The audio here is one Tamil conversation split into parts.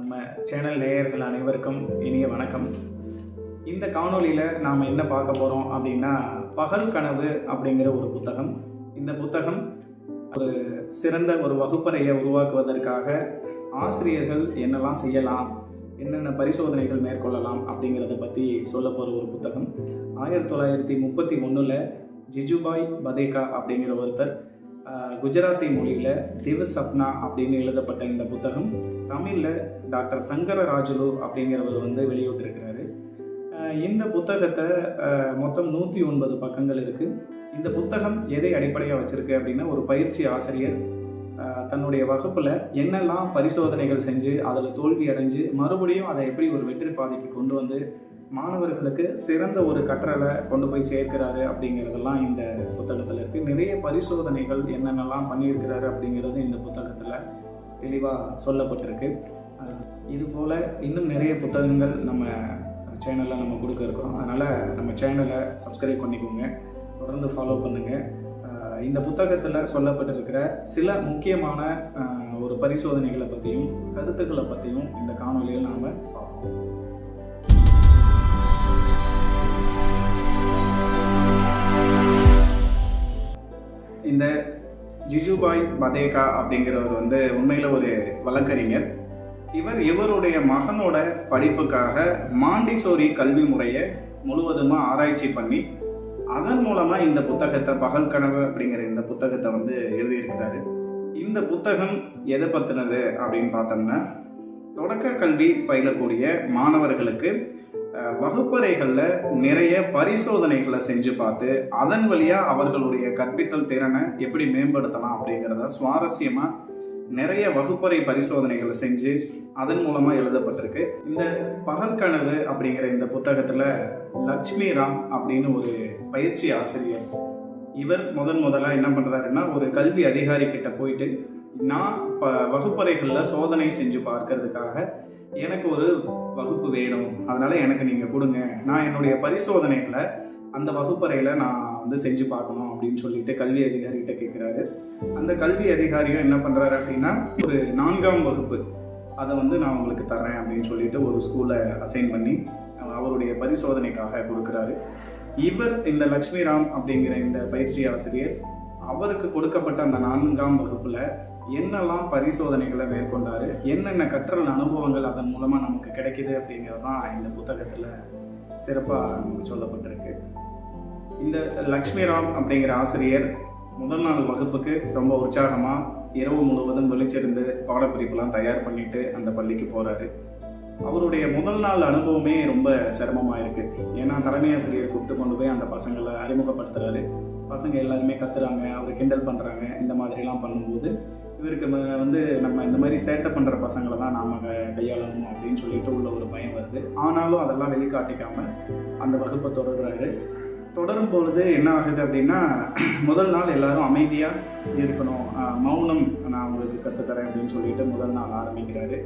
நம்ம சேனல் நேயர்கள் அனைவருக்கும் இனிய வணக்கம். இந்த காணொலியில் நாம் என்ன பார்க்க போகிறோம் அப்படின்னா பகல் கனவு அப்படிங்கிற ஒரு புத்தகம். இந்த புத்தகம் ஒரு சிறந்த ஒரு வகுப்பறையை உருவாக்குவதற்காக ஆசிரியர்கள் என்னெல்லாம் செய்யலாம் என்னென்ன பரிசோதனைகள் மேற்கொள்ளலாம் அப்படிங்கிறத பற்றி சொல்ல போகிற ஒரு புத்தகம். ஆயிரத்தி தொள்ளாயிரத்தி முப்பத்தி ஒன்றில் ஜிஜுபாய் பதேகா அப்படிங்கிற ஒருத்தர் குஜராத்தி மொழியில் திவ் சப்னா அப்படின்னு எழுதப்பட்ட இந்த புத்தகம் தமிழில் டாக்டர் சங்கர ராஜுலு அப்படிங்கிறவர் வந்து வெளியிட்டிருக்கிறாரு. இந்த புத்தகத்தை மொத்தம் நூற்றி ஒன்பது பக்கங்கள் இருக்குது இந்த புத்தகம் எதை அடிப்படையாக வச்சுருக்கு அப்படின்னா ஒரு பயிற்சி ஆசிரியர் தன்னுடைய வகுப்பில் என்னெல்லாம் பரிசோதனைகள் செஞ்சு அதில் தோல்வி அடைஞ்சு மறுபடியும் அதை எப்படி ஒரு வெற்றி பாதைக்கு கொண்டு வந்து மாணவர்களுக்கு சிறந்த ஒரு கற்றலை கொண்டு போய் சேர்க்கிறாரு அப்படிங்கிறதெல்லாம் இந்த புத்தகத்தில் இருக்குது நிறைய பரிசோதனைகள் என்னென்னலாம் பண்ணியிருக்கிறாரு அப்படிங்கிறது இந்த புத்தகத்தில் தெளிவாக சொல்லப்பட்டிருக்கு. இதுபோல் இது போல் இன்னும் நிறைய புத்தகங்கள் நம்ம சேனலில் நம்ம கொடுக்க இருக்கிறோம். அதனால் நம்ம சேனலை சப்ஸ்கிரைப் பண்ணிக்கோங்க. தொடர்ந்து ஃபாலோ பண்ணுங்கள் இந்த புத்தகத்தில் சொல்லப்பட்டிருக்கிற சில முக்கியமான ஒரு பரிசோதனைகளை பற்றியும் கருத்துக்களை பற்றியும் இந்த காணொலியில் நாம் பார்ப்போம். இந்த ஜிஜுபாய் பதேகா அப்படிங்கிறவர் வந்து உண்மையில் ஒரு வழக்கறிஞர். இவர் இவருடைய மகனோட படிப்புக்காக மாண்டிசோரி கல்வி முறையை முழுவதுமாக ஆராய்ச்சி பண்ணி அதன் மூலமாக இந்த புத்தகத்தை பகல் கனவு அப்படிங்கிற இந்த புத்தகத்தை வந்து எழுதியிருக்கிறாரு. இந்த புத்தகம் எதை பற்றினது அப்படின்னு பார்த்தோம்னா தொடக்க கல்வி பயிலக்கூடிய மாணவர்களுக்கு வகுப்பறைகளில் நிறைய பரிசோதனைகளை செஞ்சு பார்த்து அதன் வழியாக அவர்களுடைய கற்பித்தல் திறனை எப்படி மேம்படுத்தலாம் அப்படிங்கிறத சுவாரஸ்யமாக நிறைய வகுப்பறை பரிசோதனைகளை செஞ்சு அதன் மூலமாக எழுதப்பட்டிருக்கு. இந்த பகற்கனவு அப்படிங்கிற இந்த புத்தகத்தில் லக்ஷ்மி ராம் அப்படின்னு ஒரு பயிற்சி ஆசிரியர் இவர் முதன் முதல்ல என்ன பண்ணுறாருன்னா ஒரு கல்வி அதிகாரி கிட்ட போயிட்டு நான் ப வகுப்பறைகளில் சோதனை செஞ்சு பார்க்கறதுக்காக எனக்கு ஒரு வகுப்பு வேணும். அதனால எனக்கு நீங்கள் கொடுங்க. நான் என்னுடைய பரிசோதனைகளை அந்த வகுப்பறையில் நான் வந்து செஞ்சு பார்க்கணும் அப்படின்னு சொல்லிட்டு கல்வி அதிகாரிகிட்ட கேட்குறாரு அந்த கல்வி அதிகாரியும் என்ன பண்ணுறாரு அப்படின்னா ஒரு நான்காம் வகுப்பு அதை வந்து நான் உங்களுக்கு தரேன் அப்படின்னு சொல்லிட்டு ஒரு ஸ்கூலை அசைன் பண்ணி அவருடைய பரிசோதனைக்காக கொடுக்குறாரு. இவர் இந்த லக்ஷ்மி ராம் அப்படிங்கிற இந்த பயிற்சி ஆசிரியர் அவருக்கு கொடுக்கப்பட்ட அந்த நான்காம் வகுப்பில் என்னெல்லாம் பரிசோதனைகளை மேற்கொண்டாரு? என்னென்ன கற்றல் அனுபவங்கள் அதன் மூலமாக நமக்கு கிடைக்குது அப்படிங்கிறது தான் இந்த புத்தகத்தில் சிறப்பாக நமக்கு சொல்லப்பட்டிருக்கு. இந்த லக்ஷ்மி ராம் அப்படிங்கிற ஆசிரியர் முதல் நாள் வகுப்புக்கு ரொம்ப உற்சாகமாக இரவு முழுவதும் விழிச்சிருந்து பாடக்குறிப்பெல்லாம் தயார் பண்ணிட்டு அந்த பள்ளிக்கு போகிறாரு அவருடைய முதல் நாள் அனுபவமே ரொம்ப சிரமமாக இருக்குது ஏன்னா தலைமை ஆசிரியர் கூப்பிட்டு கொண்டு போய் அந்த பசங்களை அறிமுகப்படுத்துகிறாரு பசங்க எல்லாருமே கத்துறாங்க அவர் கிண்டல் பண்ணுறாங்க இந்த மாதிரிலாம் பண்ணும்போது இவருக்கு வந்து நம்ம இந்த மாதிரி சேட்டை பண்ணுற பசங்களை தான் நாம் கையாளணும் அப்படின்னு சொல்லிட்டு உள்ள ஒரு பயம் வருது. ஆனாலும் அதெல்லாம் வெளிக்காட்டிக்காம அந்த வகுப்பை தொடர்றாரு. தொடரும் பொழுது என்ன ஆகுது அப்படின்னா முதல் நாள் எல்லாரும் அமைதியாக இருக்கணும். மௌனம் நான் உங்களுக்கு கற்றுத்தரேன் அப்படின்னு சொல்லிட்டு முதல் நாள் ஆரம்பிக்கிறாரு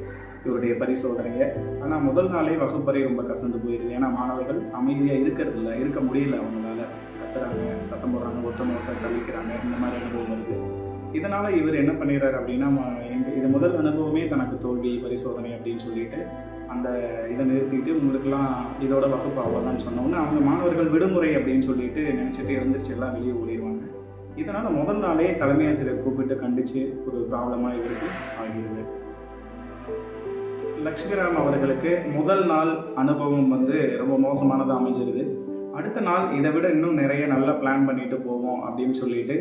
இவருடைய பரிசோதனையை. ஆனால் முதல் நாளே வகுப்பறை ரொம்ப கசந்து போயிடுது ஏன்னா மாணவர்கள் அமைதியாக இருக்கிறது இல்லை இருக்க முடியல அவங்களால. கத்துறாங்க சத்தம் போடுறாங்க ஒருத்தவங்க ஒருத்தர் தள்ளிக்கிறாங்க இந்த மாதிரி அனுபவம் வருது. இதனால் இவர் என்ன பண்ணிடுறாரு அப்படின்னா இந்த இது முதல் அனுபவமே தனக்கு தோல்வி பரிசோதனை அப்படின்னு சொல்லிட்டு அந்த இதை நிறுத்திட்டு உங்களுக்கெல்லாம் இதோட வகுப்பு அவ்வளோதான் சொன்னோன்னே அவங்க மாணவர்கள் விடுமுறை அப்படின்னு சொல்லிட்டு நினச்சிட்டு இருந்துச்சு எல்லாம் வெளியே ஓடிடுவாங்க. இதனால் முதல் நாளே தலைமை ஆசிரியர் கூப்பிட்டு கண்டித்து ஒரு ப்ராப்ளமாக இவருக்கு ஆகிடுது. லக்ஷ்மிராம் அவர்களுக்கு முதல் நாள் அனுபவம் வந்து ரொம்ப மோசமானதாக அமைஞ்சிருது. அடுத்த நாள் இதை விட இன்னும் நிறைய நல்லா பிளான் பண்ணிட்டு போவோம் அப்படின்னு சொல்லிட்டு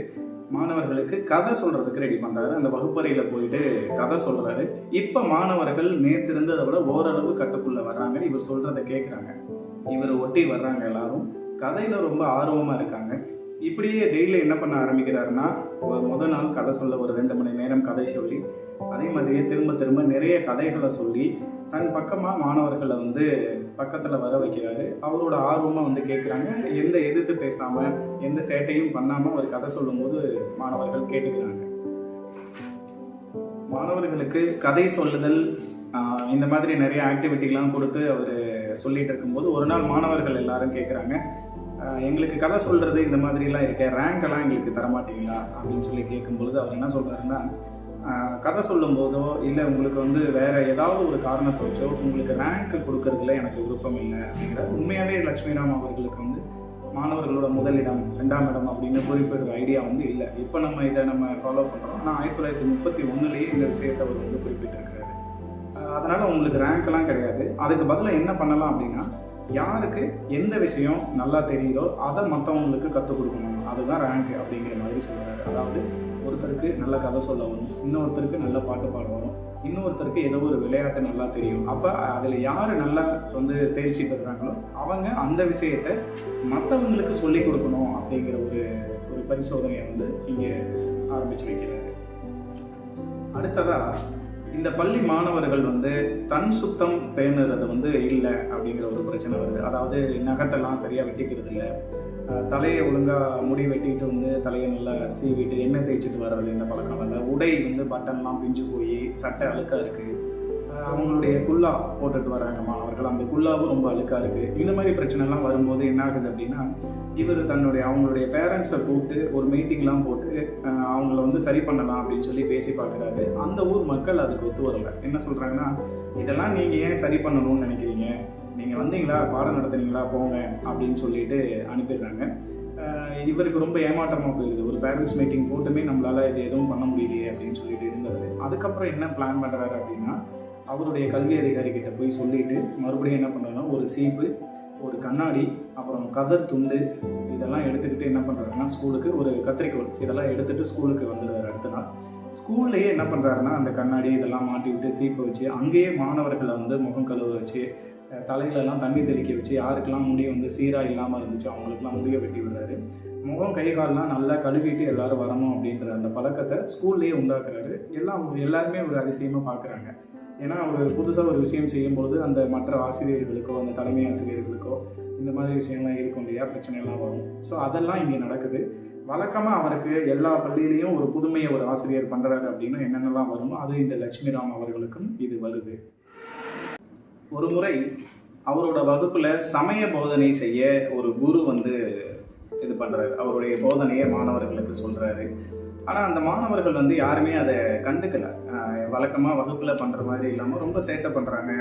மாணவர்களுக்கு கதை சொல்கிறதுக்கு ரெடி பண்ணுறாரு அந்த வகுப்பறையில் போயிட்டு கதை சொல்கிறாரு இப்போ மாணவர்கள் நேற்று இருந்ததை விட ஓரளவு கட்டுக்குள்ளே வர்றாங்க. இவர் சொல்கிறத கேட்குறாங்க இவர் ஒட்டி வர்றாங்க எல்லாரும். கதையில் ரொம்ப ஆர்வமாக இருக்காங்க. இப்படியே டெய்லி என்ன பண்ண ஆரம்பிக்கிறாருன்னா ஒரு முத நாள் கதை சொல்ல ஒரு ரெண்டு மணி நேரம் கதை சொல்லி அதே மாதிரியே திரும்ப திரும்ப நிறைய கதைகளை சொல்லி தன் பக்கமாக மாணவர்களை வந்து பக்கத்தில் வர வைக்கிறாரு. அவரோட ஆர்வமாக வந்து கேட்குறாங்க எந்த எதிர்த்து பேசாமல் எந்த சேட்டையும் பண்ணாமல் அவர் கதை சொல்லும்போது மாணவர்கள் கேட்டுக்கிறாங்க. மாணவர்களுக்கு கதை சொல்லுதல் இந்த மாதிரி நிறைய ஆக்டிவிட்டிலாம் கொடுத்து அவர் சொல்லிகிட்டு இருக்கும்போது ஒரு நாள் மாணவர்கள் எல்லாரும் கேட்குறாங்க எங்களுக்கு கதை சொல்கிறது இந்த மாதிரிலாம் இருக்கே ரேங்க் எல்லாம் எங்களுக்கு தரமாட்டீங்களா? அப்படின்னு சொல்லி கேட்கும்பொழுது அவர் என்ன சொல்கிறாருன்னா கதை கதை சொல்லும்போதோ இல்லை உங்களுக்கு வந்து வேற ஏதாவது ஒரு காரணத்தை வச்சோ உங்களுக்கு ரேங்க் கொடுக்கறதுல எனக்கு விருப்பம் இல்லை அப்படிங்கிற உண்மையாகவே லட்சுமிராம் அவர்களுக்கு வந்து மாணவர்களோட முதலிடம் ரெண்டாம் இடம் அப்படின்னு குறிப்பிடுற ஐடியா வந்து இல்லை. இப்போ நம்ம இதை நம்ம ஃபாலோ பண்ணுறோம் ஆனால் ஆயிரத்தி தொள்ளாயிரத்தி முப்பத்தி ஒன்றுலேயே இந்த விஷயத்தை அவர் வந்து குறிப்பிட்டிருக்கிறாரு அதனால் உங்களுக்கு ரேங்க்லாம் கிடையாது. அதுக்கு பதிலாக என்ன பண்ணலாம் அப்படின்னா யாருக்கு எந்த விஷயம் நல்லா தெரியுதோ அதை மற்றவங்களுக்கு கற்றுக் கொடுக்கணும். அதுதான் ரேங்க் அப்படிங்கிற மாதிரி சொல்கிறாரு அதாவது ஒருத்தருக்கு நல்ல கதை சொல்ல வரும் இன்னொருத்தருக்கு நல்ல பாட்டு பாட வரும் இன்னொருத்தருக்கு ஏதோ ஒரு விளையாட்டு நல்லா தெரியும். அப்போ அதில் யார் நல்லா வந்து தேர்ச்சி பெறுறாங்களோ அவங்க அந்த விஷயத்தை மற்றவங்களுக்கு சொல்லிக் கொடுக்கணும் அப்படிங்கிற ஒரு ஒரு பரிசோதனையை வந்து இங்கே ஆரம்பித்து வைக்கிறாரு. அடுத்ததாக இந்த பள்ளி மாணவர்கள் வந்து தன் சுத்தம் பேணுறது வந்து இல்லை அப்படிங்கிற ஒரு பிரச்சனை வருது. அதாவது நகத்தெல்லாம் சரியாக வெட்டிக்கிறது இல்லை தலையை ஒழுங்காக முடி வெட்டிட்டு வந்து தலையை நல்லா சீவிட்டு எண்ணெய் தேய்ச்சிட்டு வர்றது இந்த பழக்கம் இல்லை. உடை வந்து பட்டன்லாம் பிஞ்சு போய் சட்டை அழுக்காக இருக்குது அவங்களுடைய குல்லா போட்டுட்டு வராங்க மாணவர்கள். அந்த குல்லாவும் ரொம்ப அழுக்காக இருக்குது இந்த மாதிரி பிரச்சனைலாம் வரும்போது என்ன ஆகுது அப்படின்னா இவர் தன்னுடைய அவங்களுடைய பேரண்ட்ஸை கூப்பிட்டு ஒரு மீட்டிங்லாம் போட்டு அவங்கள வந்து சரி பண்ணலாம் அப்படின்னு சொல்லி பேசி பார்க்குறாரு. அந்த ஊர் மக்கள் அதுக்கு ஒத்து வரல. என்ன சொல்கிறாங்கன்னா இதெல்லாம் நீங்கள் ஏன் சரி பண்ணணும்னு நினைக்கிறீங்க? நீங்கள் வந்தீங்களா? பாடம் நடத்துனீங்களா? போங்க அப்படின்னு சொல்லிட்டு அனுப்பிடுறாங்க. இவருக்கு ரொம்ப ஏமாற்றமாக போயிடுது ஒரு பேரண்ட்ஸ் மீட்டிங் போட்டுமே நம்மளால் இது எதுவும் பண்ண முடியலையே அப்படின்னு சொல்லிட்டு இருந்தது அதுக்கப்புறம் என்ன பிளான் பண்ணுறாரு அப்படின்னா அவருடைய கல்வி அதிகாரிகிட்ட போய் சொல்லிட்டு மறுபடியும் என்ன பண்ணுறாருன்னா ஒரு சீப்பு ஒரு கண்ணாடி அப்புறம் கதர் துண்டு இதெல்லாம் எடுத்துக்கிட்டு என்ன பண்ணுறாருன்னா ஸ்கூலுக்கு ஒரு கத்திரிக்கோள் இதெல்லாம் எடுத்துகிட்டு ஸ்கூலுக்கு வந்துடுறாரு அடுத்த நாள். ஸ்கூல்லையே என்ன பண்ணுறாருன்னா அந்த கண்ணாடி இதெல்லாம் மாட்டி விட்டு சீப்பை வச்சு அங்கேயே மாணவர்களை வந்து முகம் கழுவ வச்சு தலையிலலாம் தண்ணி தெளிக்க வச்சு யாருக்கெல்லாம் முடி வந்து சீராக இல்லாமல் இருந்துச்சோ அவங்களுக்குலாம் முடிய வெட்டி விடுறாரு. முகம் கை கால்லாம் நல்லா கழுவிட்டு எல்லாரும் வரணும் அப்படின்ற அந்த பழக்கத்தை ஸ்கூல்லேயே உண்டாக்குறாரு. எல்லாம் எல்லாருமே ஒரு அதிசயமாக பார்க்குறாங்க ஏன்னா ஒரு புதுசாக ஒரு விஷயம் செய்யும்போது அந்த மற்ற ஆசிரியர்களுக்கோ அந்த தலைமை ஆசிரியர்களுக்கோ இந்த மாதிரி விஷயம்லாம் இருக்கும் இல்லையா? பிரச்சனைலாம் வரும். ஸோ அதெல்லாம் இங்கே நடக்குது. வழக்கமாக அவருக்கு எல்லா பள்ளியிலையும் ஒரு புதுமையை ஒரு ஆசிரியர் பண்ணுறாரு அப்படின்னா என்னென்னலாம் வருமோ அது இந்த லட்சுமிராம் அவர்களுக்கும் இது வருது. ஒரு முறை அவரோட வகுப்பில் சமய போதனை செய்ய ஒரு குரு வந்து இது பண்ணுறாரு அவருடைய போதனையை மாணவர்களுக்கு சொல்கிறாரு ஆனால் அந்த மாணவர்கள் வந்து யாருமே அதை கண்டுக்கல. வழக்கமாக வகுப்பில் பண்ணுற மாதிரி இல்லாமல் ரொம்ப சேட்டை பண்ணுறாங்க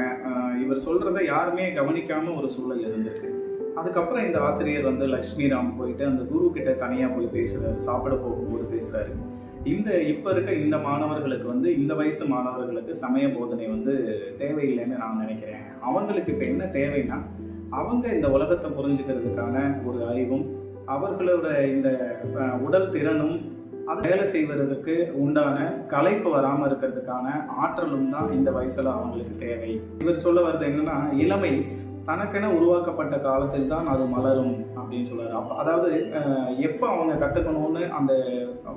இவர் சொல்கிறத யாருமே கவனிக்காமல் ஒரு சூழல் இருந்திருக்கு. அதுக்கப்புறம் இந்த ஆசிரியர் வந்து லக்ஷ்மி ராம் போயிட்டு அந்த குரு கிட்ட தனியாக போய் பேசுகிறாரு சாப்பிட போகும்போது பேசுகிறாரு இந்த இப்போ இருக்க இந்த மாணவர்களுக்கு வந்து இந்த வயசு மாணவர்களுக்கு சமய போதனை வந்து தேவையில்லைன்னு நான் நினைக்கிறேன். அவங்களுக்கு இப்போ என்ன தேவைன்னா அவங்க இந்த உலகத்தை புரிஞ்சுக்கிறதுக்கான ஒரு அறிவும் அவர்களோட இந்த உடல் திறனும் அது வேலை செய்வதற்கு உண்டான கலைப்பு வராமல் இருக்கிறதுக்கான ஆற்றலும் தான் இந்த வயசில் அவங்களுக்கு தேவை. இவர் சொல்ல வர்றது என்னன்னா இளமை தனக்கென உருவாக்கப்பட்ட காலத்தில் தான் அது மலரும் அப்படின்னு சொல்றாரு. அப்போ அதாவது எப்போ அவங்க கற்றுக்கணும்னு அந்த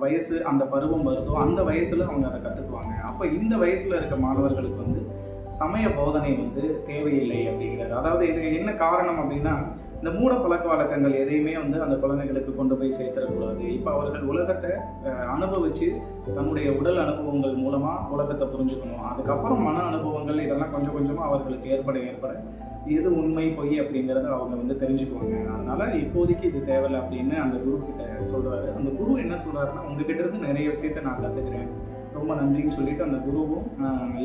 வயசு அந்த பருவம் வருதோ அந்த வயசில் அவங்க அதை கற்றுக்குவாங்க அப்போ இந்த வயசில் இருக்க மாணவர்களுக்கு வந்து சமய போதனை வந்து தேவையில்லை அப்படிங்கிறாரு. அதாவது இது என்ன காரணம் அப்படின்னா இந்த மூட பழக்க வழக்கங்கள் எதையுமே வந்து அந்த குழந்தைகளுக்கு கொண்டு போய் சேர்த்துடக்கூடாது. இப்போ அவர்கள் உலகத்தை அனுபவித்து தன்னுடைய உடல் அனுபவங்கள் மூலமாக உலகத்தை புரிஞ்சுக்கணும். அதுக்கப்புறம் மன அனுபவங்கள் இதெல்லாம் கொஞ்சம் கொஞ்சமாக அவர்களுக்கு ஏற்பட ஏற்பட எது உண்மை பொய் அப்படிங்கிறத அவங்க வந்து தெரிஞ்சுக்குவாங்க. அதனால இப்போதைக்கு இது தேவையில்லை அப்படின்னு அந்த குரு கிட்ட சொல்றாரு. அந்த குரு என்ன சொல்றாருன்னா உங்ககிட்ட இருந்து நிறைய விஷயத்த நான் கற்றுக்கிறேன் ரொம்ப நன்றின்னு சொல்லிட்டு அந்த குருவும்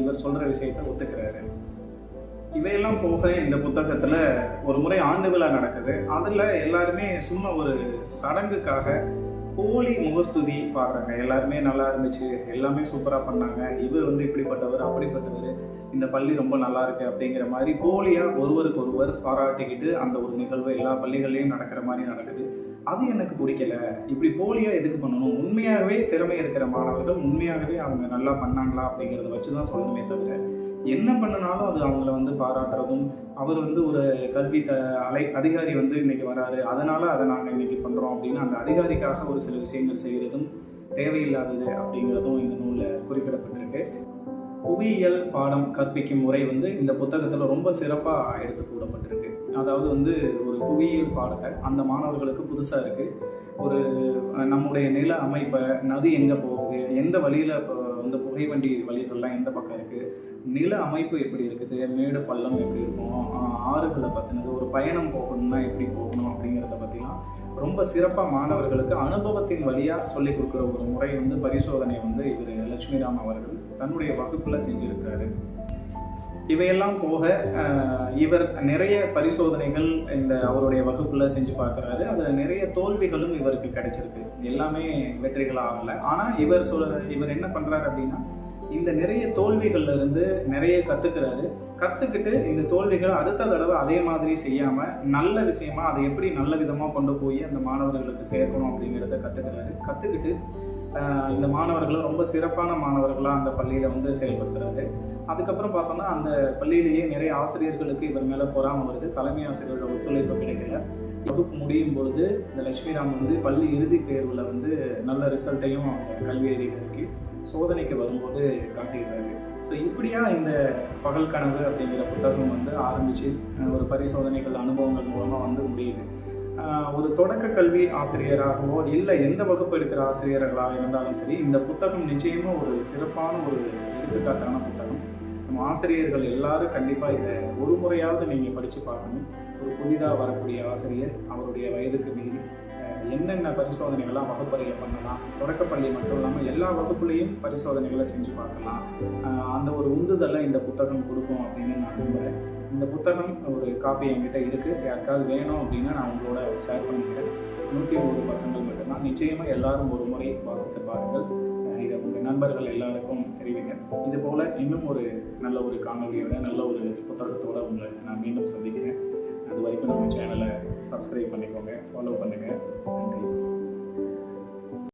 இவர் சொல்ற விஷயத்த ஒத்துக்கிறாரு. இவையெல்லாம் போக இந்த புத்தகத்தில் ஒரு முறை ஆண்டு விழா நடக்குது. அதில் எல்லாருமே சும்மா ஒரு சடங்குக்காக போலி முகஸ்துதி பாடுறாங்க எல்லாருமே நல்லா இருந்துச்சு. எல்லாமே சூப்பராக பண்ணாங்க. இவர் வந்து இப்படிப்பட்டவர் அப்படிப்பட்டவர். இந்த பள்ளி ரொம்ப நல்லா இருக்கு அப்படிங்கிற மாதிரி போலியாக ஒருவருக்கு ஒருவர் பாராட்டிக்கிட்டு அந்த ஒரு நிகழ்வு எல்லா பள்ளிகள்லையும் நடக்கிற மாதிரி நடக்குது. அது எனக்கு பிடிக்கல. இப்படி போலியாக எதுக்கு பண்ணணும்? உண்மையாகவே திறமை இருக்கிற மாணவர்கள் உண்மையாகவே அவங்க நல்லா பண்ணாங்களா அப்படிங்கிறத வச்சு தான் சொல்லணுமே தவிர என்ன பண்ணனாலும் அது அவங்கள வந்து பாராட்டுறதும் அவர் வந்து ஒரு கல்வி த அலை அதிகாரி வந்து இன்னைக்கு வராரு. அதனால அதை நாங்கள் இன்னைக்கு பண்ணுறோம் அப்படின்னு அந்த அதிகாரிக்காக ஒரு சில விஷயங்கள் செய்கிறதும் தேவையில்லாதது அப்படிங்கிறதும் இந்த நூலில் குறிப்பிடப்பட்டிருக்கு. புவியியல் பாடம் கற்பிக்கும் முறை வந்து இந்த புத்தகத்தில் ரொம்ப சிறப்பாக எடுத்து கூடப்பட்டிருக்கு அதாவது வந்து ஒரு புவியியல் பாடத்தை அந்த மாணவர்களுக்கு புதுசாக இருக்குது ஒரு நம்முடைய நில அமைப்பை நதி எங்கே போகுது எந்த வழியில் வந்து புகைவண்டி வழிகள்லாம் எந்த பக்கம் இருக்குது நில அமைப்பு எப்படி இருக்குது? மேடு பள்ளம் எப்படி இருக்கும்? ஆஹ் ஆறுகளை பற்றினது ஒரு பயணம் போகணும்னா எப்படி போகணும் அப்படிங்கிறத பற்றிலாம் ரொம்ப சிறப்பாக மாணவர்களுக்கு அனுபவத்தின் வழியாக சொல்லிக் கொடுக்குற ஒரு முறை வந்து பரிசோதனை வந்து இவர் லட்சுமிராம் அவர்கள் தன்னுடைய வகுப்பில் செஞ்சுருக்கிறாரு. இவையெல்லாம் போக ஆஹ், இவர் நிறைய பரிசோதனைகள் இந்த அவருடைய வகுப்பில் செஞ்சு பார்க்குறாரு. அதில் நிறைய தோல்விகளும் இவருக்கு கிடைச்சிருக்கு. எல்லாமே வெற்றிகள் ஆகலை ஆனால் இவர் சொல் இவர் என்ன பண்ணுறாரு அப்படின்னா இந்த நிறைய தோல்விகள்ல இருந்து நிறைய கற்றுக்கிறாரு கற்றுக்கிட்டு இந்த தோல்விகளை அடுத்த தடவை அதே மாதிரி செய்யாமல் நல்ல விஷயமா அதை எப்படி நல்ல விதமாக கொண்டு போய் அந்த மாணவர்களுக்கு சேர்க்கணும் அப்படிங்கிறத கற்றுக்கிறாரு கற்றுக்கிட்டு இந்த மாணவர்களை ரொம்ப சிறப்பான மாணவர்களாக அந்த பள்ளியில் வந்து செயல்படுத்துறாரு. அதுக்கப்புறம் பார்த்தோம்னா அந்த பள்ளியிலேயே நிறைய ஆசிரியர்களுக்கு இவர் மேலே பொறாமை வருது. தலைமை ஆசிரியரோட ஒத்துழைப்பு கிடைக்கல. வகுப்பு முடியும் பொழுது இந்த லட்சுமிராம் வந்து பள்ளி இறுதித் தேர்வில் வந்து நல்ல ரிசல்ட்டையும் அவங்க கல்வி அறிவிக்கு சோதனைக்கு வரும்போது காட்டுகிறாரு ஸோ இப்படியா இந்த பகல் கனவு அப்படிங்கிற புத்தகம் வந்து ஆரம்பித்து ஒரு பரிசோதனைகள் அனுபவங்கள் மூலமாக வந்து முடியுது. ஒரு தொடக்க கல்வி ஆசிரியராகவோ இல்லை எந்த வகுப்பு எடுக்கிற ஆசிரியர்களாக இருந்தாலும் சரி இந்த புத்தகம் நிச்சயமாக ஒரு சிறப்பான ஒரு எடுத்துக்காட்டான புத்தகம். நம்ம ஆசிரியர்கள் எல்லாரும் கண்டிப்பாக இதை ஒரு முறையாவது நீங்கள் படித்து பார்க்கணும். ஒரு புதிதாக வரக்கூடிய ஆசிரியர் அவருடைய வயதுக்கு மீறி என்னென்ன பரிசோதனைகள்லாம் வகுப்பறையில் பண்ணலாம் தொடக்கப்பள்ளி மட்டும் இல்லாமல் எல்லா வகுப்புலேயும் பரிசோதனைகளை செஞ்சு பார்க்கலாம். அந்த ஒரு உந்துதலை இந்த புத்தகம் கொடுக்கும் அப்படின்னு நான் நம்புகிறேன் இந்த புத்தகம் ஒரு காப்பி என்கிட்ட இருக்குது யாருக்காவது வேணும் அப்படின்னா நான் உங்களோட ஷேர் பண்ணிக்கிறேன். நூற்றி ஒரு பக்கங்கள் மட்டும்தான். நிச்சயமாக எல்லாரும் ஒரு முறை வாசித்து பாருங்கள். இதை உங்கள் நண்பர்கள் எல்லாருக்கும் தெரிவிங்க. இது போல் இன்னும் ஒரு நல்ல ஒரு காணொலியோட நல்ல ஒரு புத்தகத்தோட உங்களை நான் மீண்டும் சந்திக்கிறேன். அது வரைக்கும் நம்ம சேனலை சப்ஸ்கிரைப் பண்ணிக்கோங்க ஃபாலோ பண்ணுங்கள் நன்றி.